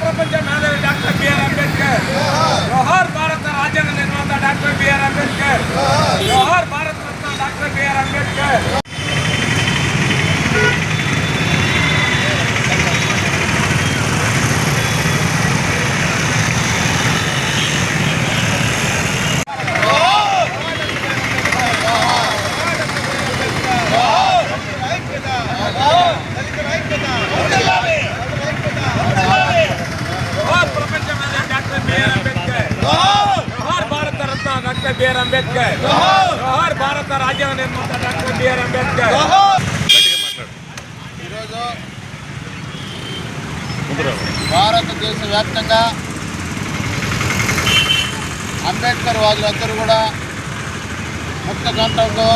ಪ್ರಪಂಚ ನಾಳೆ doctor B R Ambedkar Fire! BR Ambedkar జోహార్ భారత రాజ్యాంగ నిర్మాత డాక్టర్ బిఆర్ అంబేద్కర్ భారతదేశ వ్యాప్తంగా అంబేద్కర్ వాళ్ళందరూ కూడా ముక్త గంటంతో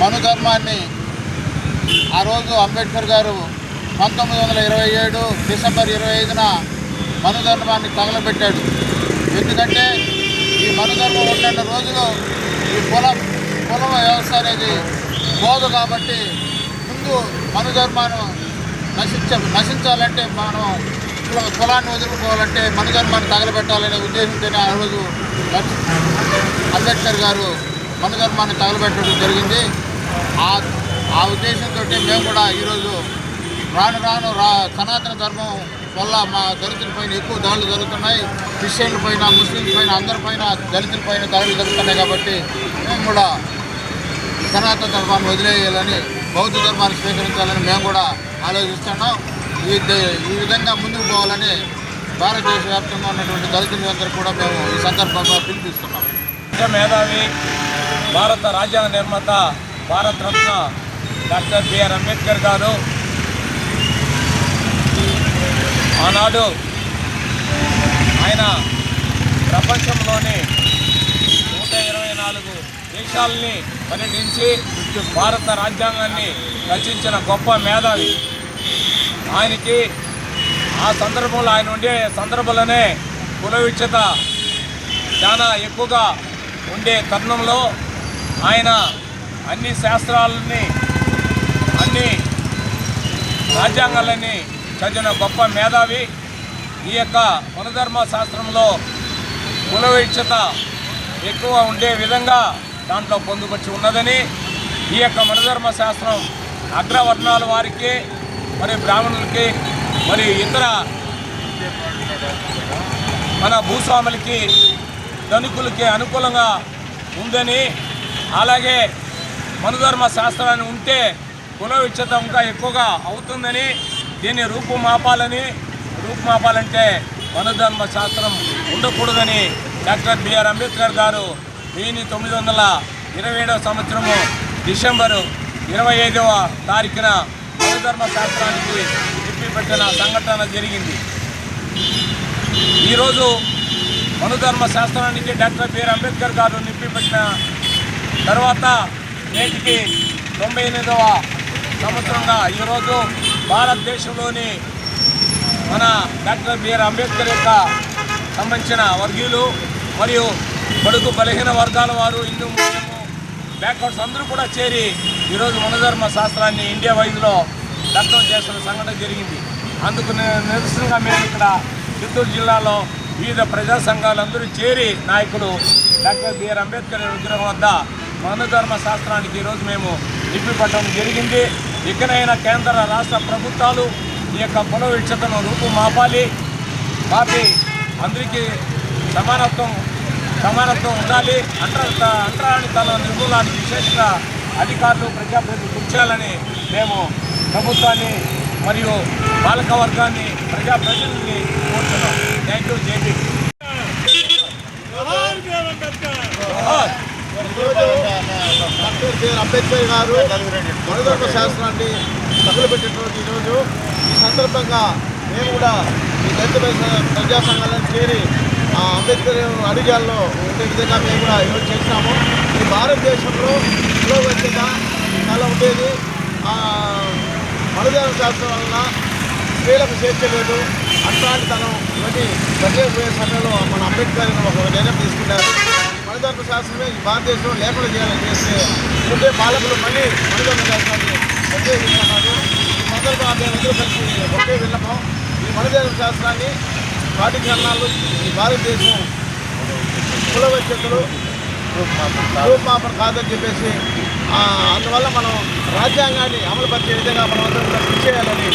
మనుధర్మాన్ని ఆ రోజు అంబేద్కర్ గారు పంతొమ్మిది వందల ఇరవై ఏడు డిసెంబర్ ఇరవై ఐదున మనుధర్మాన్ని తగలబెట్టాడు. ఎందుకంటే ఈ మనుధర్మం ఉన్న రోజులు ఈ పొలం పొలం వ్యవస్థ అనేది పోదు కాబట్టి ముందు మనుధర్మాన్ని నశించ నశించాలంటే మనం కుల- కులాన్ని వదులుకోవాలంటే మనుధర్మాన్ని తగలబెట్టాలనే ఉద్దేశంతోనే ఆ రోజు అంబేద్కర్ గారు మనుధర్మాన్ని తగలబెట్టడం జరిగింది. ఆ ఆ ఉద్దేశంతో మేము కూడా ఈరోజు రాను రాను రా సనాతన ధర్మం వల్ల మా దళితుల పైన ఎక్కువ దాడులు జరుగుతున్నాయి. క్రిస్టియన్ల పైన ముస్లింల పైన అందరి పైన దళితుల పైన దాడులు జరుగుతున్నాయి కాబట్టి మేము కూడా సనాతన ధర్మాన్ని వదిలేయాలని బౌద్ధ ధర్మాన్ని స్వీకరించాలని మేము కూడా ఆలోచిస్తున్నాం. ఈ ఈ విధంగా ముందుకు పోవాలని భారతదేశ వ్యాప్తంగా ఉన్నటువంటి దళితులందరూ కూడా మేము ఈ సందర్భంగా పిలిపిస్తున్నాం మేధావి భారత రాజ్యాంగ నిర్మాత భారతరత్న డాక్టర్ బిఆర్ అంబేద్కర్ గారు. ఆనాడు ఆయన ప్రపంచంలోని నూట ఇరవై నాలుగు దేశాలని పర్యటించి భారత రాజ్యాంగాన్ని రచించిన గొప్ప మేధావి. ఆయనకి ఆ సందర్భంలో ఆయన ఉండే సందర్భంలోనే కుల చాలా ఎక్కువగా ఉండే తరుణంలో ఆయన అన్ని శాస్త్రాలని అన్ని రాజ్యాంగాలని చదివిన గొప్ప మేధావి. ఈ యొక్క మనధర్మ శాస్త్రంలో కుల విచ్ఛత ఎక్కువ ఉండే విధంగా దాంట్లో పొందుపరిచి ఉన్నదని ఈ యొక్క మనధర్మ శాస్త్రం అగ్రవర్ణాల వారికి మరి బ్రాహ్మణులకి మరి ఇతర మన భూస్వాములకి ధనికులకి అనుకూలంగా ఉందని అలాగే మనుధర్మ శాస్త్రాన్ని ఉంటే కుల ఇంకా ఎక్కువగా అవుతుందని దీన్ని రూపుమాపాలని రూపుమాపాలంటే మనుధర్మ శాస్త్రం ఉండకూడదని డాక్టర్ బిఆర్ అంబేద్కర్ గారు వెయ్యి తొమ్మిది వందల ఇరవై ఏడవ సంవత్సరము డిసెంబరు ఇరవై ఐదవ తారీఖున మనుధర్మ శాస్త్రానికి పెట్టిన సంఘటన జరిగింది. ఈరోజు మనుధర్మ శాస్త్రానికి డాక్టర్ బిఆర్ అంబేద్కర్ గారు నిప్పిపెట్టిన తర్వాత నేటికి తొంభై ఎనిమిదవ సంవత్సరంగా ఈరోజు భారతదేశంలోని మన డాక్టర్ బిఆర్ అంబేద్కర్ యొక్క సంబంధించిన వర్గీయులు మరియు బడుగు బలహీన వర్గాల వారు హిందూ ముస్లిం బ్యాక్వర్డ్స్ అందరూ కూడా చేరి ఈరోజు మనధర్మ శాస్త్రాన్ని ఇండియా వైజ్లో దగ్ధం చేస్తున్న సంఘటన జరిగింది. అందుకు నిరసనగా మేము ఇక్కడ చిత్తూరు జిల్లాలో వివిధ ప్రజా సంఘాలందరూ చేరి నాయకుడు డాక్టర్ బిఆర్ అంబేద్కర్ విగ్రహం వద్ద మనధర్మ శాస్త్రానికి ఈరోజు మేము నిప్పిపట్టడం జరిగింది. ఇకనైనా కేంద్ర రాష్ట్ర ప్రభుత్వాలు ఈ యొక్క కుల విక్షతను రూపుమాపాలి. మాపి అందరికీ సమానత్వం సమానత్వం ఉండాలి. అంటర్ అంటరానితనం నిర్మూలానికి విశేషంగా అధికారులు ప్రజాప్రతినిధులు కృషి చేయాలని మేము ప్రభుత్వాన్ని మరియు పాలక వర్గాన్ని ప్రజాప్రతినిధుల్ని కోరుతున్నాం. Thank you. JP doctor BR Ambedkar garu. మనధర్మ శాస్త్రాన్ని తగులుపెట్టినటువంటి ఈరోజు ఈ సందర్భంగా మేము కూడా ఈ దళిత ప్రజా- సంఘాలను చేరి ఆ, అంబేద్కర్ అడుగుజాల్లో ఉండే విధంగా మేము కూడా ఈరోజు చేసినాము ఈ భారతదేశంలో పురోగత్యత చాలా ఉండేది. మనుగడ శాస్త్రం వలన స్త్రీలకు స్వేచ్ఛ లేదు. అట్లాంటితనం ఇవన్నీ ప్రత్యేకపోయే సమయంలో మన అంబేద్కర్ ఒక నిర్ణయం తీసుకున్నారు. మణిధర్మ శాస్త్రమే ఈ భారతదేశంలో లేకుండా చేయాలని చేస్తే ఉండే పాలకులు మళ్ళీ మణిధర్మ శాస్త్రాన్ని ప్రత్యేకిస్తున్నారు ఈ సందర్భంగా అందరూ కలిసి ఒకే విన్నపం. ఈ మణిధర్మ శాస్త్రాన్ని పాఠ్యకరణాలు ఈ భారతదేశం కులవశ్యతలు రూపమాపన కాదని చెప్పేసి అందువల్ల మనం రాజ్యాంగాన్ని అమలుపరిచే విధంగా మనం అందరం కృషి చేయాలని